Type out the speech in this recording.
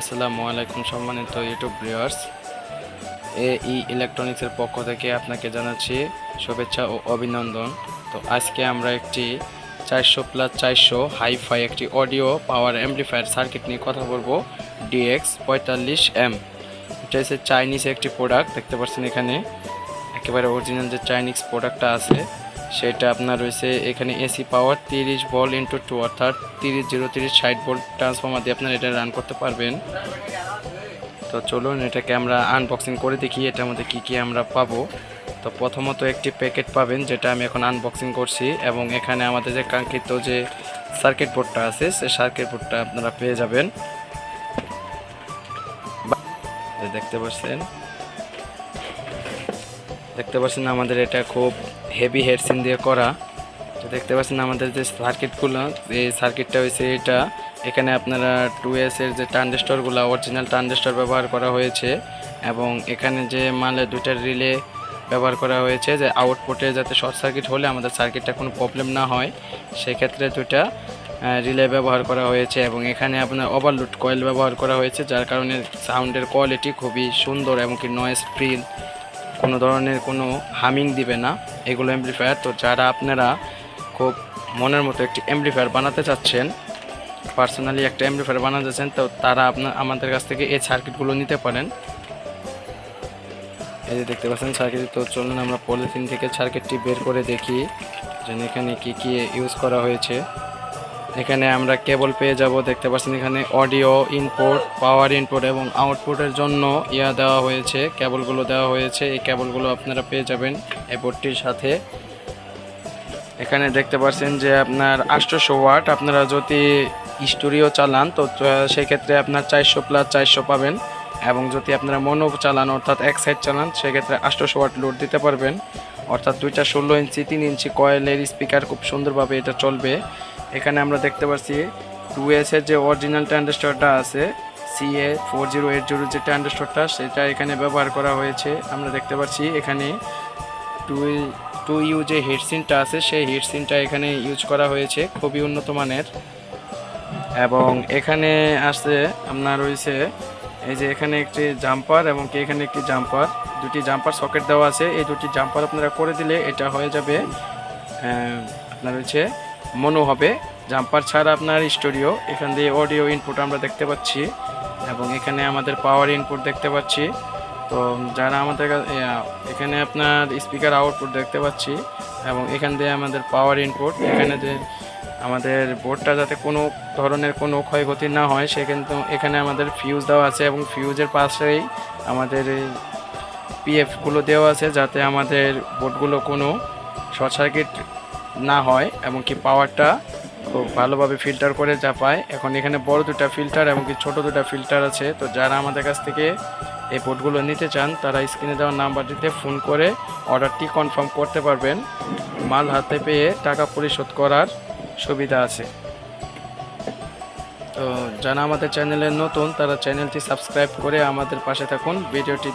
আসসালামু আলাইকুম সম্মানিত ইউটিউব ভিউয়ার্স এ ই ইলেকট্রনিক্সের পক্ষ থেকে আপনাকে জানাচ্ছি শুভেচ্ছা ও অভিনন্দন। তো আজকে আমরা একটি চারশো প্লাস চারশো হাইফাই একটি অডিও পাওয়ার অ্যাম্পলিফায়ার সার্কিট নিয়ে কথা বলব ডিএক্স পঁয়তাল্লিশ এম এটা হচ্ছে চাইনিজ একটি প্রোডাক্ট দেখতে পাচ্ছেন এখানে। একেবারে অরিজিনাল যে চাইনিজ প্রোডাক্টটা আছে সেটা আপনার রয়েছে এখানে এসি পাওয়ার তিরিশ বল ইন্টু টু অর্থাৎ তিরিশ জিরো তিরিশ ষাট ভোল্ট ট্রান্সফর্মার দিয়ে আপনার এটা রান করতে পারবেন। তো চলুন এটাকে আমরা আনবক্সিং করে দেখি, এটার মধ্যে কী কী আমরা পাবো। তো প্রথমত একটি প্যাকেট পাবেন, যেটা আমি এখন আনবক্সিং করছি এবং এখানে আমাদের যে কাঙ্ক্ষিত যে সার্কিট বোর্ডটা আছে, সেই সার্কিট বোর্ডটা আপনারা পেয়ে যাবেন। দেখতে পাচ্ছেন? দেখতে পাচ্ছেন আমাদের এটা খুব হেভি হেডসিন দিয়ে করা। তো দেখতে পাচ্ছেন আমাদের যে সার্কিটগুলো এই সার্কিটটা হয়েছে এটা। এখানে আপনারা টু এস এর যে ট্রানজিস্টরগুলো অরিজিনাল ট্রানজিস্টর ব্যবহার করা হয়েছে এবং এখানে যে মালে দুইটা রিলে ব্যবহার করা হয়েছে, যে আউটপুটে যাতে শর্ট সার্কিট হলে আমাদের সার্কিটটা কোনো প্রবলেম না হয়, সেক্ষেত্রে দুটা রিলে ব্যবহার করা হয়েছে এবং এখানে আপনার ওভারলোড কয়েল ব্যবহার করা হয়েছে, যার কারণে সাউন্ডের কোয়ালিটি খুবই সুন্দর এবং কি নয়েজ ফ্রি কোনো ধরনের কোনো হামিং দিবে না। এগুলো অ্যাম্পলিফায়ার তো যারা আপনারা খুব মনের মতো একটি অ্যাম্পলিফায়ার বানাতে চাচ্ছেন পার্সোনালি একটা অ্যাম্পলিফায়ার বানাতে চাচ্ছেন, তো তারা আপনার আমাদের কাছ থেকে এই সার্কিটগুলো নিতে পারেন। এই যে দেখতে পাচ্ছেন সার্কিট তো চলুন আমরা পলিথিন থেকে সার্কিটটি বের করে দেখি যে এখানে কী কী ইউজ করা হয়েছে। এখানে আমরা কেবল পেয়ে যাব, দেখতে পাচ্ছেন এখানে অডিও ইনপুট পাওয়ার ইনপুট এবং আউটপুটের জন্য ইয়া দেওয়া হয়েছে, কেবলগুলো দেওয়া হয়েছে, এই কেবলগুলো আপনারা পেয়ে যাবেন এই বোর্ডটির সাথে। এখানে দেখতে পাচ্ছেন যে আপনার আটশোশো ওয়াট, আপনারা যদি স্টোরিও চালান, তো সেক্ষেত্রে আপনার চারশো প্লাস চারশো পাবেন এবং যদি আপনারা মনো চালান, অর্থাৎ এক সাইড চালান, সেক্ষেত্রে আটশোশো ওয়াট লোড দিতে পারবেন। অর্থাৎ দুইটা ষোলো ইঞ্চি, তিন ইঞ্চি কয়েলের স্পিকার খুব সুন্দরভাবে এটা চলবে। এখানে আমরা দেখতে পাচ্ছি টু এস এর যে অরিজিনাল ট্রানজিস্টরটা আছে CA four zero eight zero যে ট্রানজিস্টরটা সেটা এখানে ব্যবহার করা হয়েছে। আমরা দেখতে পাচ্ছি এখানে টু টু ইউ যে হেডসিনটা আছে, সেই হেডসিনটা এখানে ইউজ করা হয়েছে, খুবই উন্নত মানের। এবং এখানে আছে আপনার রয়েছে এই যে এখানে একটি জাম্পার এবং কি এখানে একটি জাম্পার দুটি জাম্পার সকেট দেওয়া আছে। এই দুটি জাম্পার আপনারা করে দিলে এটা হয়ে যাবে আপনার হচ্ছে মনো হবে। জাম্পার ছাড়া আপনার স্টুডিও, এখান দিয়ে অডিও ইনপুট আমরা দেখতে পাচ্ছি এবং এখানে আমাদের পাওয়ার ইনপুট দেখতে পাচ্ছি। তো যারা আমাদের এখানে আপনার স্পিকার আউটপুট দেখতে পাচ্ছি এবং এখান দিয়ে আমাদের পাওয়ার ইনপুট এখানে যে আমাদের বোর্ডটা যাতে কোনো ধরনের কোনো ক্ষয়ক্ষতি না হয়, সে কিন্তু এখানে আমাদের ফিউজ দেওয়া আছে এবং ফিউজের পাশেই আমাদের পিএফগুলো দেওয়া আছে যাতে আমাদের বোর্ডগুলো কোনো শর্ট সার্কিট না হয় এবং কি পাওয়ারটা খুব ভালোভাবে ফিল্টার করে যা পায়। এখন এখানে বড় দুটা ফিল্টার এবং কি ছোট দুটা ফিল্টার আছে। তো যারা আমাদের কাছ থেকে এই বোর্ডগুলো নিতে চান, তারা স্ক্রিনে দেওয়া নাম্বারটিতে ফোন করে অর্ডারটি কনফার্ম করতে পারবেন। মাল হাতে পেয়ে টাকা পরিশোধ করার সুবিধা আছে। তো যারা আমাদের চ্যানেলে নতুন, তারা চ্যানেলটি সাবস্ক্রাইব করে আমাদের পাশে থাকুন। ভিডিওটি